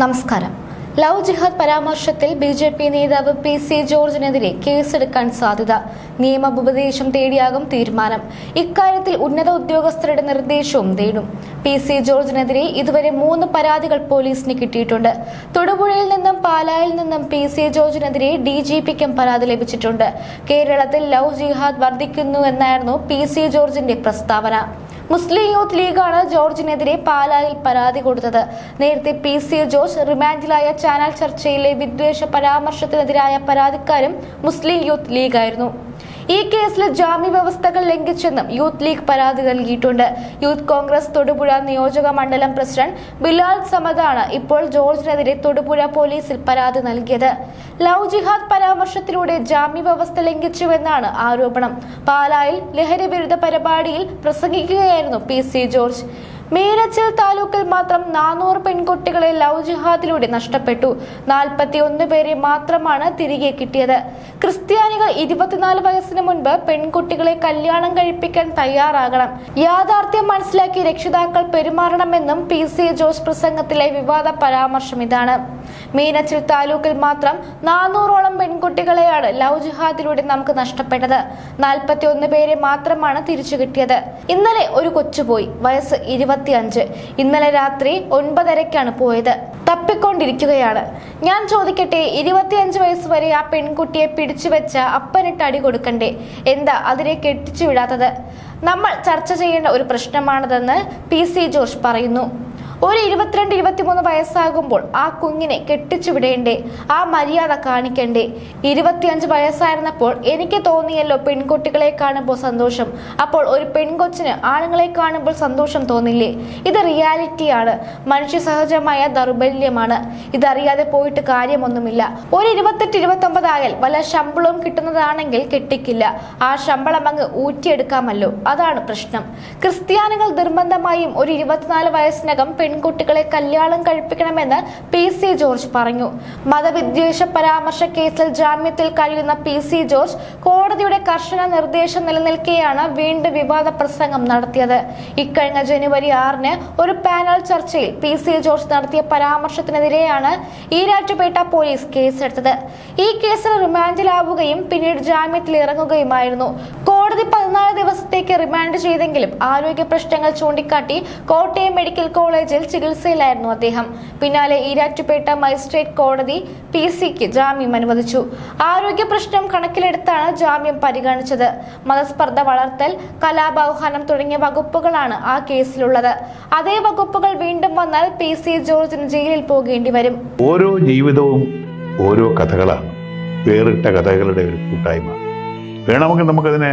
നമസ്കാരം. ലവ് ജിഹാദ് പരാമർശത്തിൽ B J P നേതാവ് പി സി ജോർജിനെതിരെ കേസെടുക്കാൻ സാധ്യത. നിയമോപദേശം തേടിയാകും തീരുമാനം. ഇക്കാര്യത്തിൽ ഉന്നത ഉദ്യോഗസ്ഥരുടെ നിർദ്ദേശവും തേടും. പി സി ജോർജിനെതിരെ ഇതുവരെ മൂന്ന് പരാതികൾ പോലീസിന് കിട്ടിയിട്ടുണ്ട്. തൊടുപുഴയിൽ നിന്നും പാലായിൽ നിന്നും പി സി ജോർജിനെതിരെ ഡി ജി പിക്കും പരാതി ലഭിച്ചിട്ടുണ്ട്. കേരളത്തിൽ ലവ് ജിഹാദ് വർദ്ധിക്കുന്നു എന്നായിരുന്നു പി സി ജോർജിന്റെ പ്രസ്താവന. മുസ്ലിം യൂത്ത് ലീഗാണ് ജോർജിനെതിരെ പാലായിൽ പരാതി കൊടുത്തത്. നേരത്തെ പി സി ജോർജ് റിമാൻഡിലായ ചാനൽ ചർച്ചയിലെ വിദ്വേഷ പരാമർശത്തിനെതിരായ പരാതിക്കാരും മുസ്ലിം യൂത്ത് ലീഗായിരുന്നു. ഈ കേസിൽ ജാമ്യ വ്യവസ്ഥകൾ ലംഘിച്ചെന്നും യൂത്ത് ലീഗ് പരാതി നൽകിയിട്ടുണ്ട്. യൂത്ത് കോൺഗ്രസ് തൊടുപുഴ നിയോജക മണ്ഡലം പ്രസിഡന്റ് ബിലാൽ സമദാണ് ഇപ്പോൾ ജോർജിനെതിരെ തൊടുപുഴ പോലീസിൽ പരാതി നൽകിയത്. ലവ് ജിഹാദ് പരാമർശത്തിലൂടെ ജാമ്യ വ്യവസ്ഥ ലംഘിച്ചുവെന്നാണ് ആരോപണം. പാലായിൽ ലഹരി വിരുദ്ധ പരിപാടിയിൽ പ്രസംഗിക്കുകയായിരുന്നു പി സി ജോർജ്. മീനച്ചിൽ താലൂക്കിൽ മാത്രം നാനൂറ് പെൺകുട്ടികളെ ലവ് ജിഹാദിലൂടെ നഷ്ടപ്പെട്ടു. നാൽപ്പത്തി ഒന്ന് പേരെ മാത്രമാണ് തിരികെ കിട്ടിയത്. ക്രിസ്ത്യാനികൾ ഇരുപത്തിനാല് വയസ്സിന് മുൻപ് പെൺകുട്ടികളെ കല്യാണം കഴിപ്പിക്കാൻ തയ്യാറാകണം. യാഥാർത്ഥ്യം മനസ്സിലാക്കി രക്ഷിതാക്കൾ പെരുമാറണമെന്നും പി സി ജോസ് പ്രസംഗത്തിലെ വിവാദ പരാമർശം ഇതാണ്. മീനച്ചിൽ താലൂക്കിൽ മാത്രം നാനൂറോളം പെൺകുട്ടികളെയാണ് ലവ് ജിഹാദിലൂടെ നമുക്ക് നഷ്ടപ്പെട്ടത്. നാൽപ്പത്തി ഒന്ന് പേരെ മാത്രമാണ് തിരിച്ചു കിട്ടിയത്. ഇന്നലെ ഒരു കൊച്ചുപോയി. വയസ്സ് ഇരുപത്തിയഞ്ച്. ഇന്നലെ രാത്രി ഒൻപതരയ്ക്കാണ് പോയത്. തപ്പിക്കൊണ്ടിരിക്കുകയാണ്. ഞാൻ ചോദിക്കട്ടെ ഇരുപത്തിയഞ്ച് വയസ്സ് വരെ ആ പെൺകുട്ടിയെ പിടിച്ചു വെച്ച അപ്പനിട്ട് അടി കൊടുക്കണ്ടേ? എന്താ അതിനെ കെട്ടിച്ചു വിടാത്തത്? നമ്മൾ ചർച്ച ചെയ്യേണ്ട ഒരു പ്രശ്നമാണതെന്ന് പി സി ജോർജ് പറയുന്നു. ഒരു ഇരുപത്തിരണ്ട് ഇരുപത്തിമൂന്ന് വയസ്സാകുമ്പോൾ ആ കുഞ്ഞിനെ കെട്ടിച്ചു വിടേണ്ടേ ആ മര്യാദ കാണിക്കണ്ടേ? ഇരുപത്തിയഞ്ച് വയസ്സായിരുന്നപ്പോൾ എനിക്ക് തോന്നിയല്ലോ പെൺകുട്ടികളെ കാണുമ്പോൾ സന്തോഷം. അപ്പോൾ ഒരു പെൺകൊച്ചിന് ആണുങ്ങളെ കാണുമ്പോൾ സന്തോഷം തോന്നില്ലേ? ഇത് റിയാലിറ്റിയാണ്. മനുഷ്യ സഹജമായ ദൗർബല്യമാണ്. ഇതറിയാതെ പോയിട്ട് കാര്യമൊന്നുമില്ല. ഒരു ഇരുപത്തെട്ട് ഇരുപത്തൊമ്പത് ആയാൽ വല്ല ശമ്പളവും കിട്ടുന്നതാണെങ്കിൽ കെട്ടിക്കില്ല. ആ ശമ്പളം അങ്ങ് ഊറ്റിയെടുക്കാമല്ലോ. അതാണ് പ്രശ്നം. ക്രിസ്ത്യാനികൾ നിർബന്ധമായും ഒരു ഇരുപത്തിനാല് വയസ്സിനകം പെൺകുട്ടികളെ കല്യാണം കഴിപ്പിക്കണമെന്ന് പി സി ജോർജ് പറഞ്ഞു. മതവിദ്വേഷ പരാമർശ കേസിൽ ജാമ്യത്തിൽ കഴിയുന്ന പി സി ജോർജ് കോടതിയുടെ കർശന നിർദ്ദേശം നിലനിൽക്കെയാണ് വീണ്ടും വിവാദ പ്രസംഗം നടത്തിയത്. ഇക്കഴിഞ്ഞ ജനുവരി ആറിന് ഒരു പാനൽ ചർച്ചയിൽ പി സി ജോർജ് നടത്തിയ പരാമർശത്തിനെതിരെയാണ് ഈരാറ്റുപേട്ട പോലീസ് കേസെടുത്തത്. ഈ കേസിൽ റിമാൻഡിലാവുകയും പിന്നീട് ജാമ്യത്തിൽ ഇറങ്ങുകയുമായിരുന്നു. കോടതി പതിനാല് ദിവസത്തേക്ക് റിമാൻഡ് ചെയ്തെങ്കിലും ആരോഗ്യ പ്രശ്നങ്ങൾ ചൂണ്ടിക്കാട്ടി കോട്ടയം മെഡിക്കൽ കോളേജിൽ ചികിത്സയിലായിരുന്നു അദ്ദേഹം. പിന്നാലെ ഈരാറ്റുപേട്ട മജിസ്ട്രേറ്റ് കോടതി പി സിക്ക് ജാമ്യം അനുവദിച്ചു. ആരോഗ്യ പ്രശ്നം കണക്കിലെടുത്താണ് ജാമ്യം പരിഗണിച്ചത്. മതസ്പർദ്ധ വളർത്തൽ കലാബാഹ്വാനം തുടങ്ങിയ വകുപ്പുകളാണ് ആ കേസിലുള്ളത്. അതേ വകുപ്പുകൾ വീണ്ടും വന്നാൽ പി സി ജോർജിന് ജയിലിൽ പോകേണ്ടി വരും. ഓരോ ജീവിതവും ഓരോ കഥകളാണ്. വേറിട്ട കഥകളുടെ ഒരു കൂട്ടായ്മ. വേണമെങ്കിൽ നമുക്കതിനെ